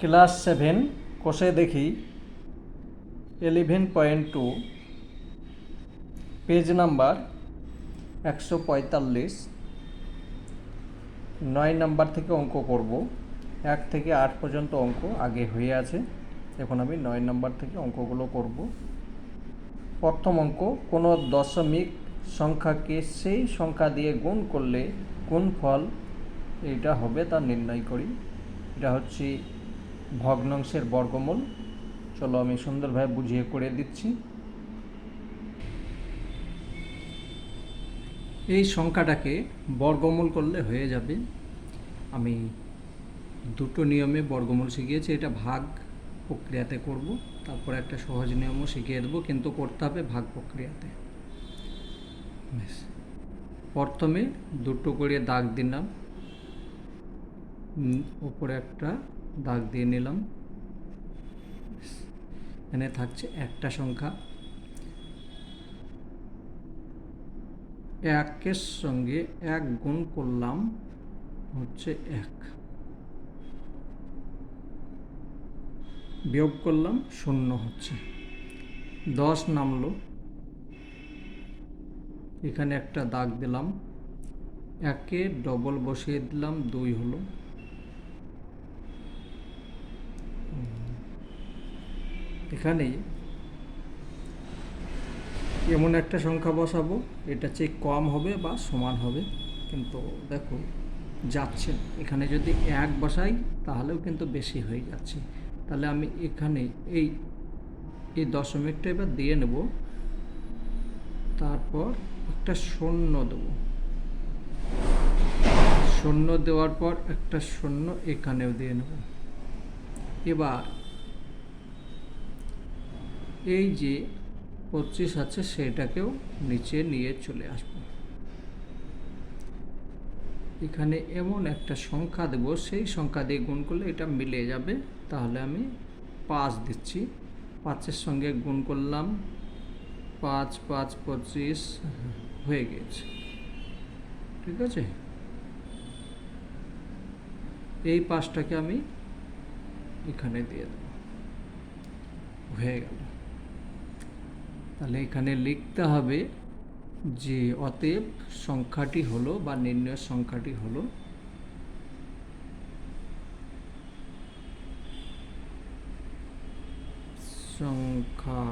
Class seven, কোষে দেখি eleven point two page number একশো পঁয়তাল্লিশ, নয় নাম্বার থেকে অঙ্ক করব, এক থেকে আট পর্যন্ত অঙ্ক আগে হয়ে আছে, এখন আমি নয় নাম্বার থেকে অঙ্কগুলো করব। প্রথম অঙ্ক, কোনো দশমিক সংখ্যাকে সেই সংখ্যা দিয়ে গুণ করলে কোন ফল এটা হবে তা নির্ণয় করি। এটা হচ্ছে ভগ্নাংশের বর্গমূল। চলো আমি সুন্দরভাবে বুঝিয়ে করে দিচ্ছি। এই সংখ্যাটাকে বর্গমূল করলে হয়ে যাবে। আমি দুটো নিয়মে বর্গমূল শিখিয়েছি, এটা ভাগ প্রক্রিয়াতে করব। তারপর একটা সহজ নিয়মও শিখিয়ে দেবো, কিন্তু করতে হবে ভাগ প্রক্রিয়াতে। প্রথমে দুটো করে দাগ দিলাম। উপরে একটা দাগ দিয়ে নিলাম। এখানে থাকছে একটা সংখ্যা। একের সঙ্গে এক গুণ করলাম হচ্ছে এক। বিয়োগ করলাম শূন্য হচ্ছে। দশ নামলো। এখানে একটা দাগ দিলাম। একে ডবল বসিয়ে দিলাম, দুই হলো। এখানে এমন একটা সংখ্যা বসাবো, এটা চেয়ে কম হবে বা সমান হবে। কিন্তু দেখো, যাচ্ছে। এখানে যদি এক বসাই, তাহলেও কিন্তু বেশি হয়ে যাচ্ছে। তাহলে আমি এখানে এই এই দশমিকটা এবার দিয়ে নেব। তারপর একটা শূন্য দেবো। শূন্য দেওয়ার পর একটা শূন্য এখানেও দিয়ে নেব। এবার এই যে পঁচিশ আছে, সেটাকেও নিচে নিয়ে চলে আসব। এখানে এমন একটা সংখ্যা দেব, সেই সংখ্যা দিয়ে গুণ করলে এটা মিলে যাবে। তাহলে আমি পাঁচ দিচ্ছি। পাঁচের সঙ্গে গুণ করলাম, পাঁচ পাঁচ, পঁচিশ হয়ে গেছে। ঠিক আছে? এই পাঁচটাকে আমি এখানে দিয়ে দেব। হয়ে গেল। তাহলে এখানে লিখতে হবে যে অতএব সংখ্যাটি হলো বা নির্ণয় সংখ্যাটি হলো সংখ্যা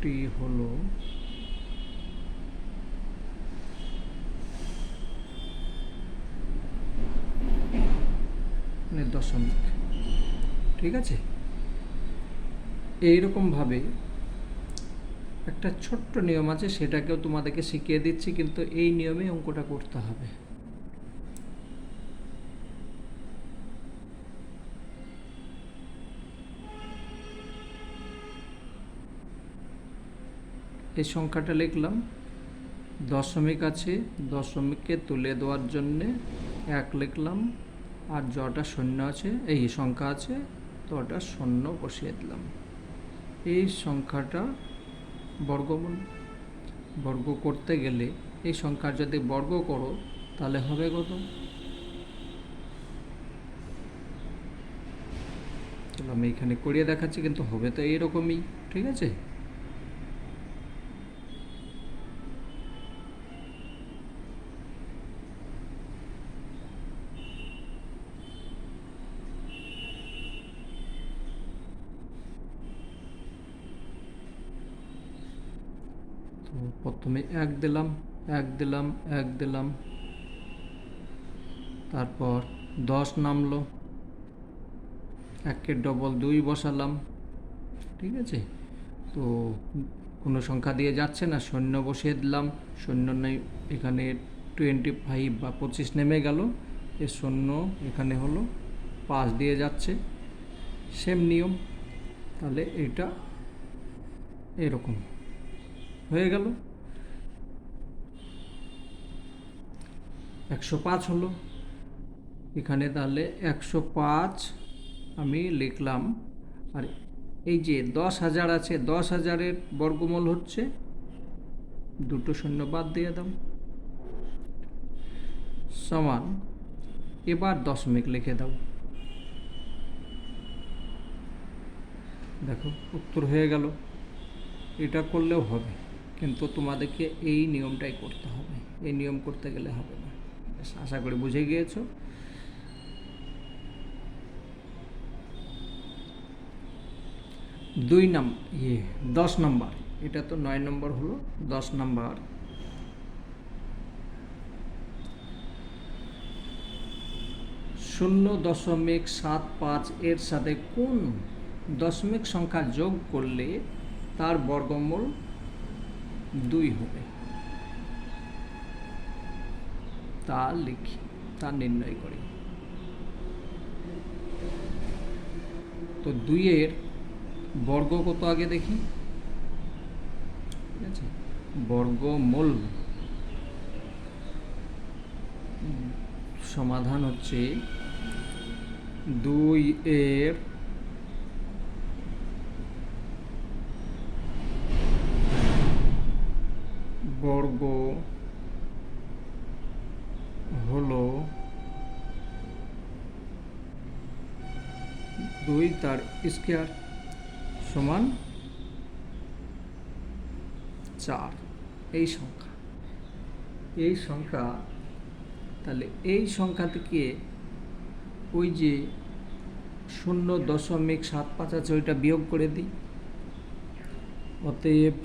টি হলো মানে দশমিক। ঠিক আছে? এইরকমভাবে একটা ছোট্ট নিয়ম আছে, সেটাকেও তোমাদেরকে শিখিয়ে দিচ্ছি, কিন্তু এই নিয়মে অঙ্কটা করতে হবে। এই সংখ্যাটা লিখলাম। দশমিক আছে, দশমিককে তুলে দেওয়ার জন্যে এক লিখলাম, আর যটা শূন্য আছে, এই সংখ্যা আছে তো ওটা শূন্য বসিয়ে দিলাম। এই সংখ্যাটা বর্গমূল। বর্গ করতে গেলে এই সংখ্যার যদি বর্গ করো, তাহলে হবে কত? আমি এখানে করিয়ে দেখাচ্ছি, কিন্তু হবে তো এইরকমই, ঠিক আছে তো প্রথমে এক দিলাম এক দিলাম এক দিলাম। তারপর দশ নামলো। একের ডবল দুই বসালাম। ঠিক আছে? তো কোনো সংখ্যা দিয়ে যাচ্ছে না, শূন্য বসিয়ে দিলাম। শূন্য নেই, এখানে টোয়েন্টি ফাইভ বা পঁচিশ নেমে গেল। এ শূন্য এখানে হলো, পাঁচ দিয়ে যাচ্ছে। সেম নিয়ম। তাহলে এটা এরকম। হয়ে গেল। একশো পাঁচ হলো। এখানে তাহলে একশো পাঁচ আমি লিখলাম। আর এই যে দশ হাজার আছে, দশ হাজারের বর্গমূল হচ্ছে, দুটো শূন্য বাদ দিয়ে দাও। সমান, এবার দশমিক লিখে দাও। দেখো, উত্তর হয়ে গেল। এটা করলেও হবে, কিন্তু তোমাদেরকে এই নিয়মটাই করতে হবে। এই নিয়ম করতে গেলে হবে না। আশা করি বুঝে গিয়েছো। দুই নাম ইয়ে দশ নম্বর। এটা তো নয় নম্বর হলো, দশ নম্বর। শূন্য দশমিক সাত পাঁচ এর সাথে কোন দশমিক সংখ্যা যোগ করলে তার বর্গমূল দুই হবে? তা লিখি, তা নির্ণয় করি। তো দুইয়ের বর্গ কত আগে দেখি? ঠিক আছে? বর্গমূল সমাধান হচ্ছে দুই এর বর্গ হলো দুই তার স্কোয়ার সমান চার, এই সংখ্যা। এই সংখ্যা, তাহলে এই সংখ্যা থেকে ওই যে শূন্য দশমিক সাত পাঁচ আছে, ওইটা বিয়োগ করে দিই। অতএব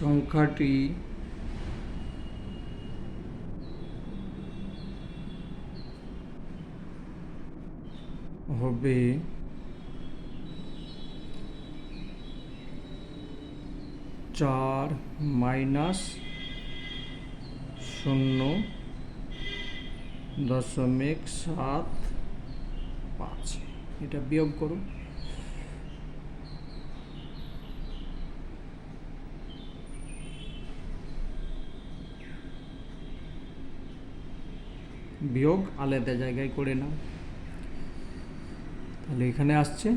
সংখ্যাটি হবে চার মাইনাস শূন্য দশমিক সাত পাঁচ। এটা বিয়োগ করুন। বিয়োগ আলাদা জায়গায় করে নাও। তাহলে এখানে আসছে।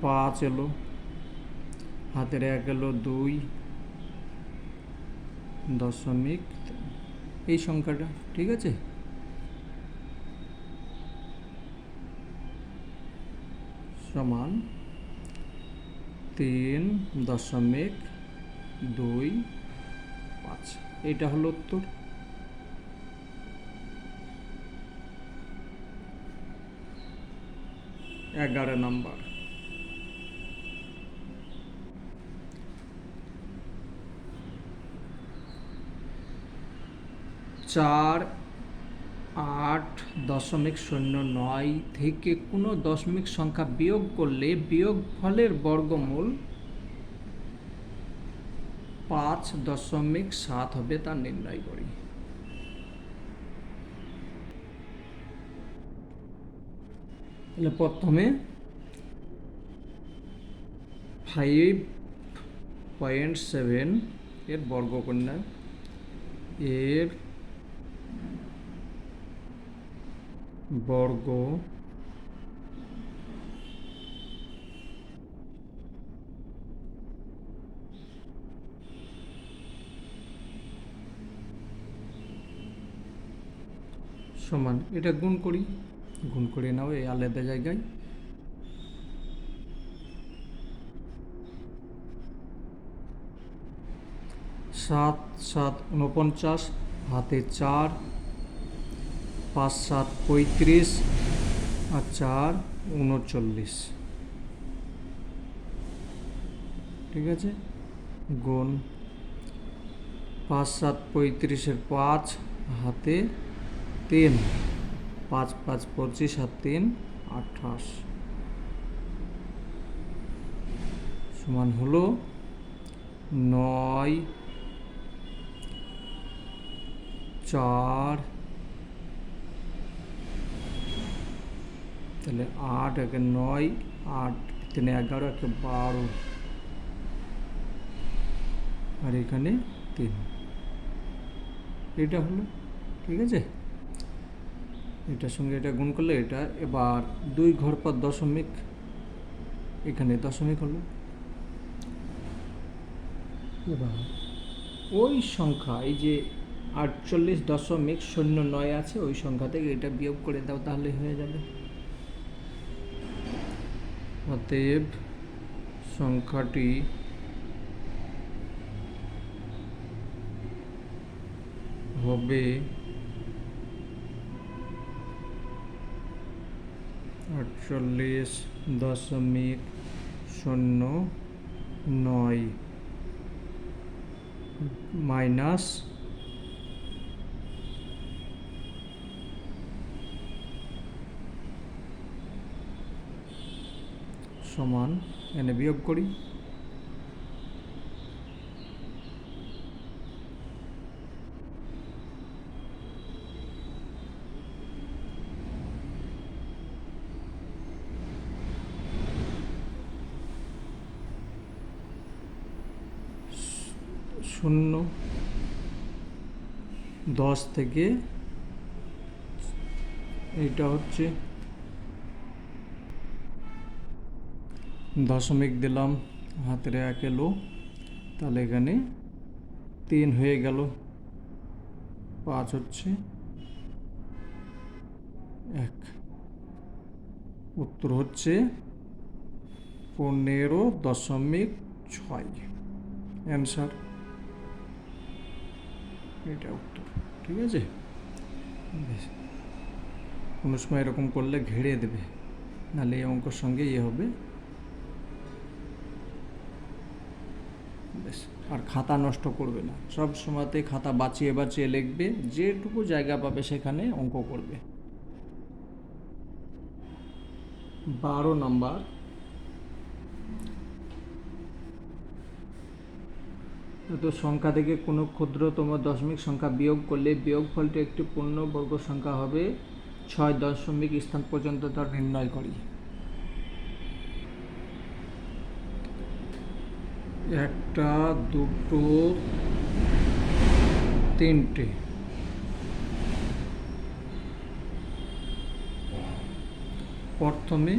পাঁচ এলো। হাতের এক এলো দুই। দশমিক এই সংখ্যাটা, ঠিক আছে? সমান তিন দশমিক দুই পাঁচ। এটা হলো উত্তর। এগারো নম্বর। চার আট দশমিক শূন্য নয় থেকে কোনো দশমিক সংখ্যা বিয়োগ করলে বিয়োগ ফলের বর্গমূল পাঁচ দশমিক সাত হবে তা নির্ণয় করি। তাহলে প্রথমে ফাইভ পয়েন্ট সেভেন এর বর্গকন্যা এর বর্গ সমান এটা গুণ করি গুণ করে নাও এই আলাদা জায়গায়। সাত সাত উনপঞ্চাশ হাতে চার, পাঁচ, সাত, পঁয়ত্রিশ, আর চার উনচল্লিশ ঠিক আছে? গুণ পাঁচ, সাত, পঁয়ত্রিশের পাঁচ, হাতে তিন। পাঁচ পাঁচ, পঁচিশ আর তিন, আঠাশ। সমান হলো নয়, চার, তাহলে আট, একে নয়, আট, তিনে এগারো, একে বারো। আর এখানে তিন। এটা হলো, ঠিক আছে? এটার সঙ্গে এটা গুণ করলে এটা, এবার দুই ঘর পর দশমিক, এখানে দশমিক হলো। এবার ওই সংখ্যা, এই যে আটচল্লিশ দশমিক শূন্য নয় আছে, ওই সংখ্যা থেকে এটা বিয়োগ করে দাও তাহলে হয়ে যাবে। অতএব সংখ্যাটি হবে আটচল্লিশ দশমিক শূন্য নয় মাইনাস সমান এনে বিয়োগ করি। শূন্য, দশ থেকে, এইটা হচ্ছে দশমিক দিলাম, হাতের এক এলো, তাহলে এখানে তিন হয়ে গেল, পাঁচ হচ্ছে এক। উত্তর হচ্ছে পনেরো দশমিক ছয়। অ্যান্সার। এটা উত্তর। ঠিক আছে? বেশ। কোনো সময় এরকম করলে ঘেড়ে দেবে নাহলে এই অঙ্কর সঙ্গে ইয়ে হবে। বেশ আর খাতা নষ্ট করবে না। সব সময়তে খাতা বাঁচিয়ে বাঁচিয়ে লিখবে যেটুকু জায়গা পাবে সেখানে অঙ্ক করবে। বারো নম্বর। তো সংখ্যা থেকে কোনো ক্ষুদ্রতম দশমিক সংখ্যা বিয়োগ করলে বিয়োগফলটি একটি পূর্ণবর্গ সংখ্যা হবে। ছয় দশমিক স্থান পর্যন্ত তার নির্ণয় করি। একটা, দুটো, তিনটে। প্রথমে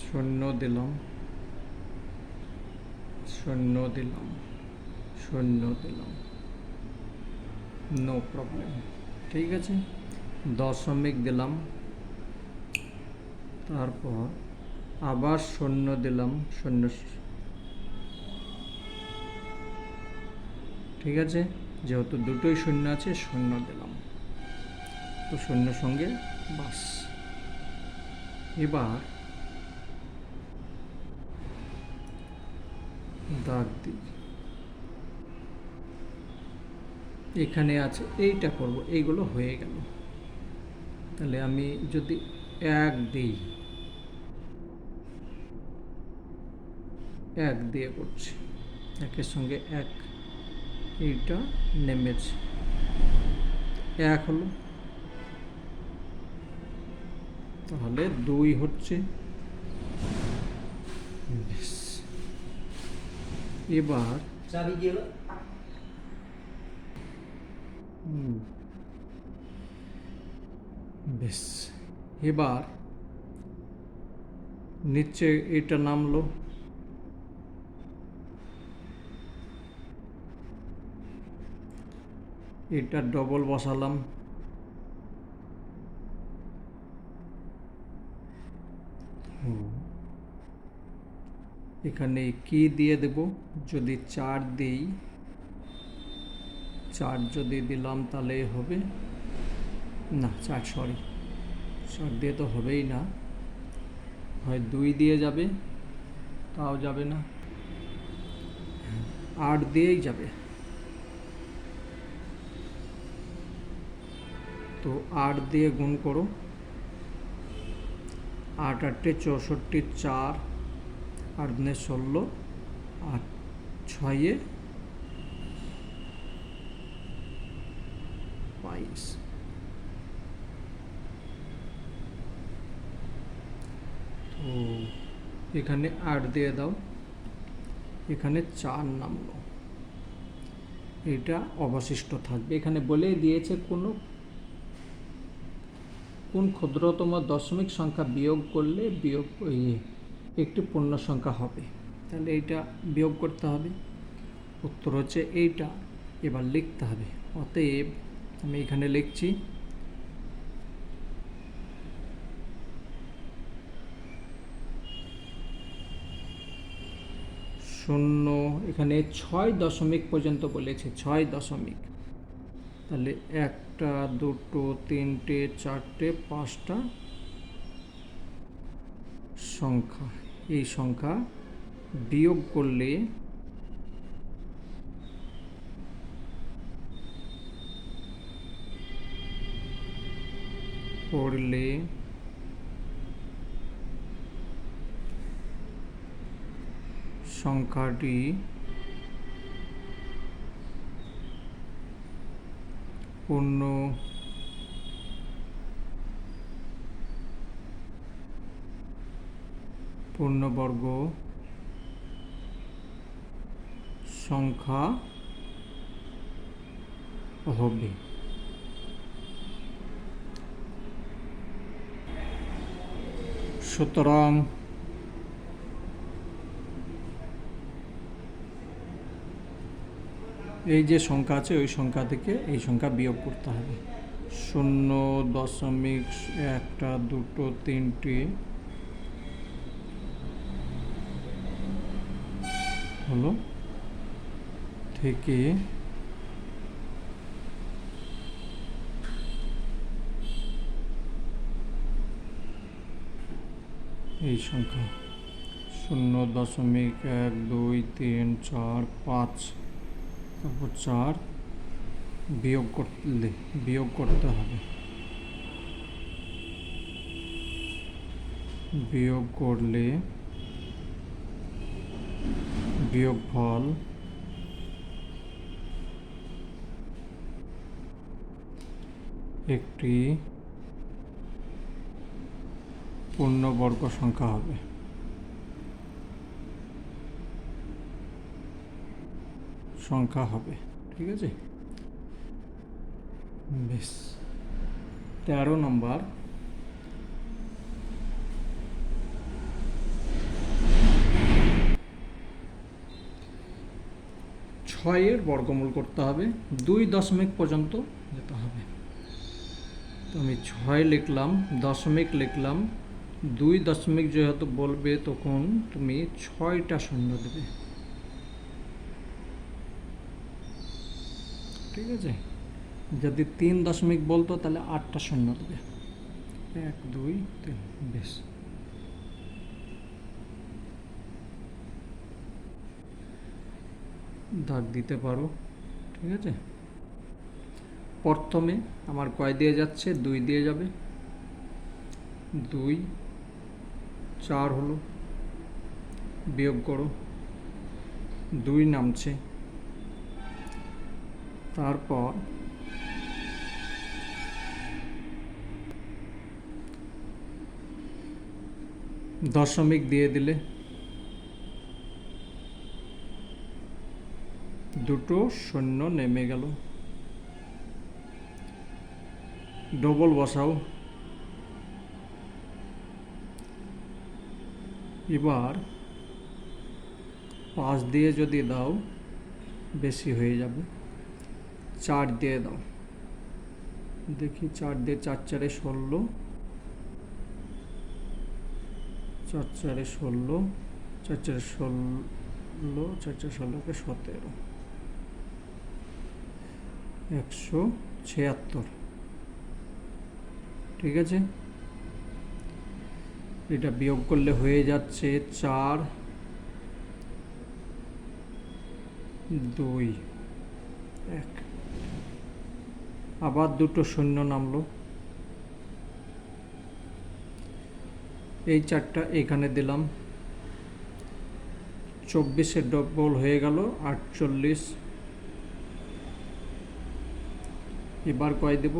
শূন্য দিলাম। শূন্য দিলাম শূন্য দিলাম। নো প্রবলেম ঠিক আছে? দশমিক দিলাম। তারপর আবার শূন্য দিলাম শূন্য। ঠিক আছে? যেহেতু দুটোই শূন্য আছে, শূন্য দিলাম। তো শূন্য সঙ্গে বাস। এবার দাগ দিই। এখানে আছে, এইটা করব, এইগুলো হয়ে গেল। তাহলে আমি যদি এক দিই, এক দিয়ে করছি। একের সঙ্গে এক, এইটা নেমেছে। এক হলো। তাহলে দুই হচ্ছে। বেশ। এবার চাবি হুম, বেশ এবার নিচে এটা নামলো। এটা ডবল বসালাম। হুম। এখানে কি দিয়ে দেব? যদি চার দিই, চার যদি দিলাম তাহলে হবে? না, চার সরি চার দিয়ে তো হবেই না। হয় দুই দিয়ে যাবে, তাও যাবে না। আট দিয়েই যাবে। তো আট দিয়ে গুণ করো। আট আটটে চৌষট্টি, চার। আট দিনে ষোলো, আর ছয়ে বাইশ। তো এখানে আট দিয়ে দাও। এখানে চার নামলো। এটা অবশিষ্ট থাকবে। এখানে বলেই দিয়েছে কোনো, কোন ক্ষুদ্রতম দশমিক সংখ্যা বিয়োগ করলে বিয়োগ ইয়ে একটি পূর্ণ সংখ্যা হবে। তাহলে এইটা বিয়োগ করতে হবে। উত্তর হচ্ছে এইটা। এবার লিখতে হবে। অতএব আমি এখানে লিখছি, শূন্য, এখানে ছয় দশমিক পর্যন্ত বলেছে, ছয় দশমিক। তাহলে একটা, দুটো, তিনটে, চারটে, পাঁচটা সংখ্যা। এই সংখ্যা বিয়োগ করলে করলে সংখ্যাটি পূর্ণ পূর্ণবর্গ সংখ্যা হবে। সুতরাং এই যে সংখ্যা আছে, ওই সংখ্যা থেকে এই সংখ্যা বিয়োগ করতে হবে। শূন্য দশমিক একটা, দুটো, তিনটে হলো থেকে এই সংখ্যা শূন্য দশমিক এক, দুই, তিন, চার, পাঁচ, তারপর চার বিয়োগ করলে, বিয়োগ করতে হবে। বিয়োগ করলে বিয়োগফল একটি পূর্ণবর্গ সংখ্যা হবে। সংখ্যা হবে ঠিক আছে? বেশ। তেরো নম্বর ছয়ের বর্গমূল করতে হবে, দুই দশমিক পর্যন্ত যেতে হবে। তো আমি ছয় লিখলাম, দশমিক লিখলাম, দুই দশমিক যেহেতু বলবে তখন তুমি ছয়টা শূন্য দেবে। ঠিক আছে? যদি তিন দশমিক বলতো তাহলে আটটা শূন্য দেবে। এক, দুই, তিন, বেশ। দাগ দিতে পারো, ঠিক আছে? প্রথমে আমার কয় দিয়ে যাচ্ছে? দুই দিয়ে যাবে। দুই, চার হলো। বিয়োগ করো। দুই নামছে। তারপর দশমিক দিয়ে দিলে দুটো শূন্য নেমে গেল। ডবল বসাও। এবার পাঁচ দিয়ে যদি দাও, বেশি হয়ে যাবে। চার দিয়ে দাও। দেখি চার দিয়ে চার চারে ষোলো। চার চারে ষোলো, চার চারে ষোলো, চার চার ষোলোকে সতেরো। একশো ছিয়াত্তর। ঠিক আছে? এটা বিয়োগ করলে হয়ে যাচ্ছে চার দুই এক। আবার দুটো শূন্য নামলো। এই চারটা এখানে দিলাম। চব্বিশের ডবল হয়ে গেল আটচল্লিশ। এবার কয় দেব?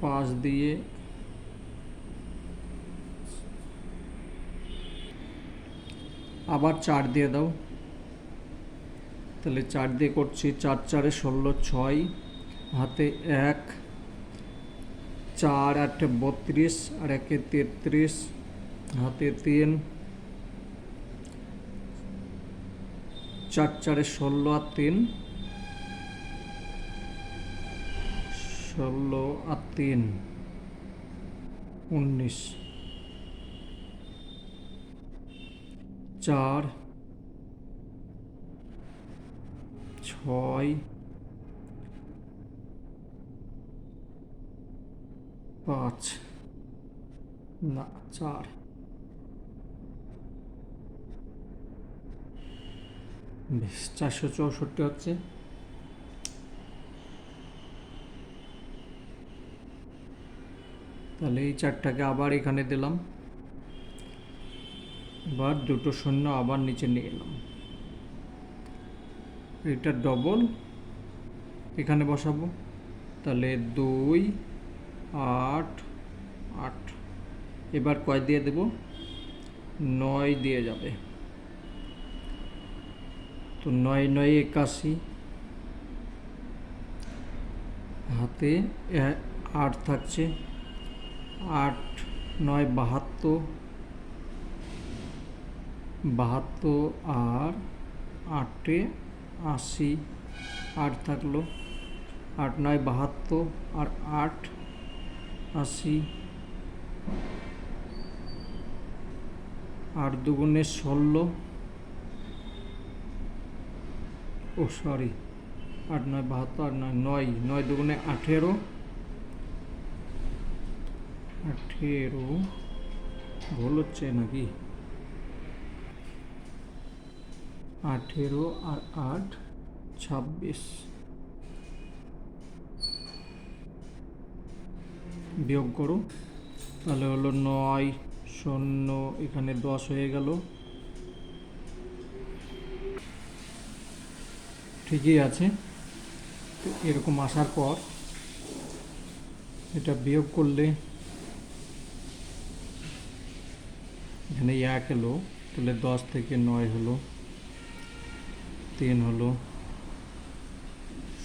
পাঁচ দিয়ে আবার চার দিয়ে দাও। তাহলে চার দিয়ে করছি চার চারে ষোলো, ছয়, হাতে এক, চার আটে বত্রিশ, আর একে তেত্রিশ, হাতে তিন চার চারে ষোলো আর তিন। ষোলো আর তিন। উনিশ। চার। ছয়। পাঁচ। না চার। বেশ, চারশো চৌষট্টি হচ্ছে। তাহলে এই চারটাকে আবার এখানে দিলাম। এবার দুটো শূন্য আবার নিচে নিয়ে এলাম। এটা ডবল এখানে বসাবো। তাহলে দুই, আট আট। এবার কয় দিয়ে দেব? নয় দিয়ে যাবে। তো নয় নয় একাশি। হাতে আট থাকছে। আট, নয়, বাহাত্তর। বাহাত্তর আর আটে আশি। আট থাকল। আট, নয়, বাহাত্তর আর আট আশি। আট দুগুণে ষোলো। ও সরি আট নয় বাহাত্তর, আট নয় নয় নয় দুগুণে আঠেরো। আঠেরো, ভুল হচ্ছে নাকি? আঠেরো আর আট, ছাব্বিশ। বিয়োগ করো। তাহলে হলো নয়, শূন্য, এখানে দশ হয়ে গেল। ঠিকই আছে। তো এরকম আসার পর এটা বিয়োগ করলে এখানে এক এলো, তাহলে দশ থেকে নয় হলো, তিন হলো,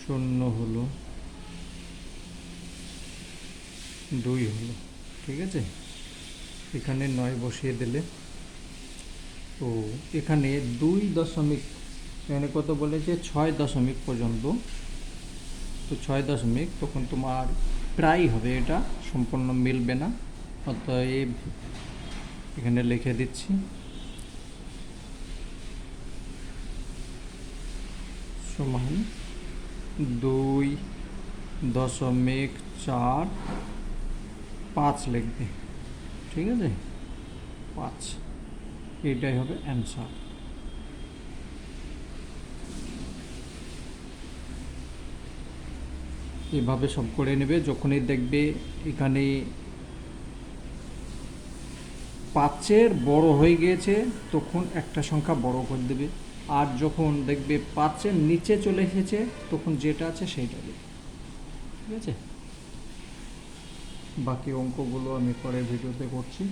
শূন্য হলো, দুই হলো, ঠিক আছে? এখানে নয় বসিয়ে দিলে। তো এখানে দুই দশমিক এখানে কত বলেছে? ছয় দশমিক পর্যন্ত। তো ছয় দশমিক, তখন তোমার প্রায় হবে এটা, সম্পূর্ণ মিলবে না। অতএব এখানে লিখে দিচ্ছি। সমান দুই দশমিক চার পাঁচ লিখবে। ঠিক আছে? পাঁচ। এটাই হবে অ্যান্সার এভাবে সব করে নেবে। যখনই দেখবে এখানে পাঁচের বড় হয়ে গিয়েছে, তখন একটা সংখ্যা বড় করে দেবে। আর যখন দেখবে পাঁচের নিচে চলে এসেছে, তখন যেটা আছে সেইটা দেবে। ঠিক আছে? বাকি অঙ্কগুলো আমি পরে ভিডিওতে করছি।